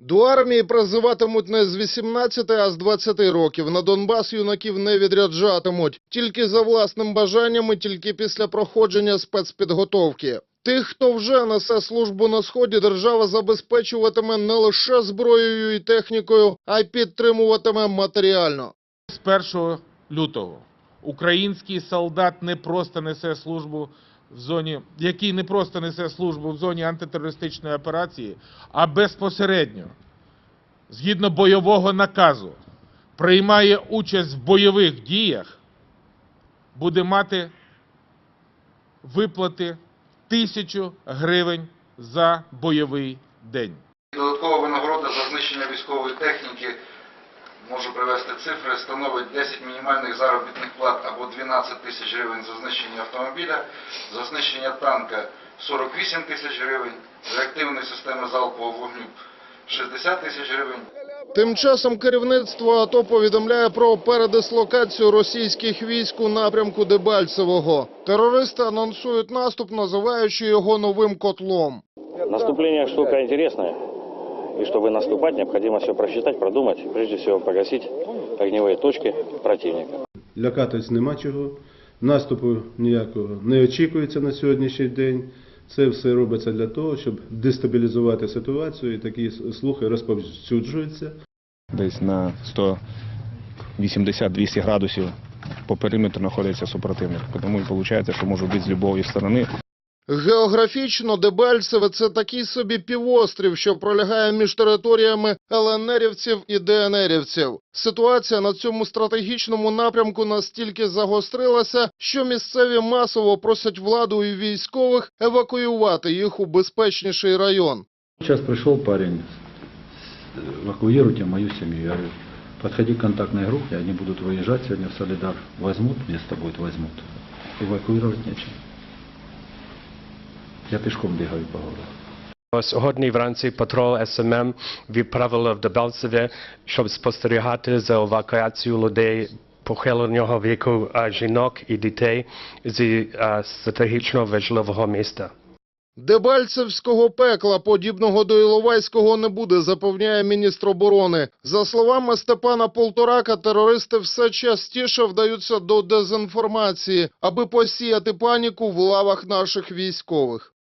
До армії призиватимуть не з 18, а з 20 років. На Донбас юнаків не відряджатимуть. Тільки за власним бажанням і тільки після проходження спецпідготовки. Тих, хто вже несе службу на сході, держава забезпечуватиме не лише зброєю і технікою, а й підтримуватиме матеріально. З 1 лютого український солдат не просто несе службу в зоні, який не просто несе службу в зоні антитерористичної операції, а безпосередньо, згідно бойового наказу, приймає участь в бойових діях, буде мати виплати тисячу гривень за бойовий день. Додаткова винагорода за знищення військової техніки, можу привести цифри, становить 10 мінімальних заробітних плат або 12 тисяч гривень за знищення автомобіля, за знищення танка 48 тисяч гривень, реактивної системи залпового вогню 60 тисяч гривень. Тим часом керівництво АТО повідомляє про передислокацію російських військ у напрямку Дебальцевого. Терористи анонсують наступ, називаючи його новим котлом. Наступление штука интересная. И чтобы наступать, необходимо все просчитать, продумать, прежде всего погасить огневые точки противника. Лякатись нема чого, наступу ніякого не очікується на сьогоднішній день. Це все робиться для того, щоб дестабілізувати ситуацію, і такі слухи розповсюджуються. десь на 180-200 градусів по периметру знаходиться супротивник. Тому і виходить, що може бути з будь-якої сторони. Географічно Дебальцеве – це такий собі півострів, що пролягає між територіями ЛНРівців і ДНРівців. Ситуація на цьому стратегічному напрямку настільки загострилася, що місцеві масово просять владу і військових евакуювати їх у безпечніший район. Сейчас пришел парень, эвакуируйте мою семью. Я говорю, подходи к контактной группе, они будут выезжать сегодня в Солидар. Возьмут, место будет, возьмут. Эвакуировать нечем. Я пешком бегаю по городу. Сьогодні вранці патруль СММ відправили в Дебальцеве, щоб спостерігати за евакуацією людей похилого віку, а, жінок і дітей зі а, стратегічно важливого міста. Дебальцевського пекла, подібного до Іловайського, не буде, запевняє міністр оборони. За словами Степана Полторака, терористи все частіше вдаються до дезінформації, аби посіяти паніку в лавах наших військових.